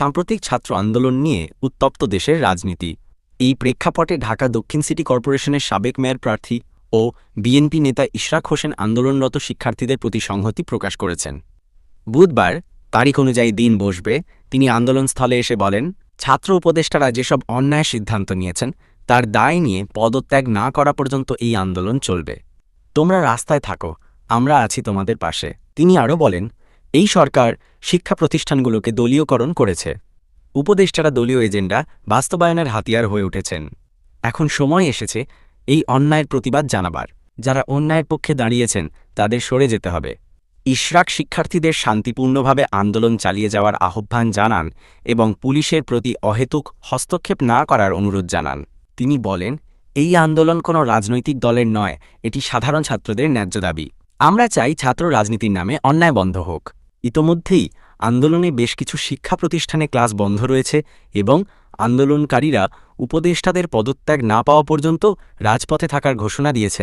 সাম্প্রতিক ছাত্র আন্দোলন নিয়ে উত্তপ্ত দেশের রাজনীতি। এই প্রেক্ষাপটে ঢাকা দক্ষিণ সিটি কর্পোরেশনের সাবেক মেয়র প্রার্থী ও বিএনপি নেতা ইশরাক হোসেন আন্দোলনরত শিক্ষার্থীদের প্রতি সংহতি প্রকাশ করেছেন। বুধবার তারিখ অনুযায়ী দিন বসবে, তিনি আন্দোলনস্থলে এসে বলেন, ছাত্র উপদেষ্টারা যেসব অন্যায় সিদ্ধান্ত নিয়েছেন, তার দায় নিয়ে পদত্যাগ না করা পর্যন্ত এই আন্দোলন চলবে। তোমরা রাস্তায় থাকো, আমরা আছি তোমাদের পাশে। তিনি আরও বলেন এই সরকার শিক্ষা প্রতিষ্ঠানগুলোকে দলীয়করণ করেছে। উপদেষ্টারা দলীয় এজেন্ডা বাস্তবায়নের হাতিয়ার হয়ে উঠেছেন। এখন সময় এসেছে এই অন্যায়ের প্রতিবাদ জানাবার। যারা অন্যায়ের পক্ষে দাঁড়িয়েছেন, তাদের সরে যেতে হবে। ইশরাক শিক্ষার্থীদের শান্তিপূর্ণভাবে আন্দোলন চালিয়ে যাওয়ার আহ্বান জানান এবং পুলিশের প্রতি অহেতুক হস্তক্ষেপ না করার অনুরোধ জানান। তিনি বলেন, এই আন্দোলন কোনো রাজনৈতিক দলের নয়, এটি সাধারণ ছাত্রদের ন্যায্য দাবি। আমরা চাই ছাত্র রাজনীতির নামে অন্যায় বন্ধ হোক। ইতোমধ্যেই আন্দোলনে বেশ কিছু শিক্ষা প্রতিষ্ঠানে ক্লাস বন্ধ রয়েছে এবং আন্দোলনকারীরা উপদেষ্টাদের পদত্যাগ না পাওয়া পর্যন্ত রাজপথে থাকার ঘোষণা দিয়েছে।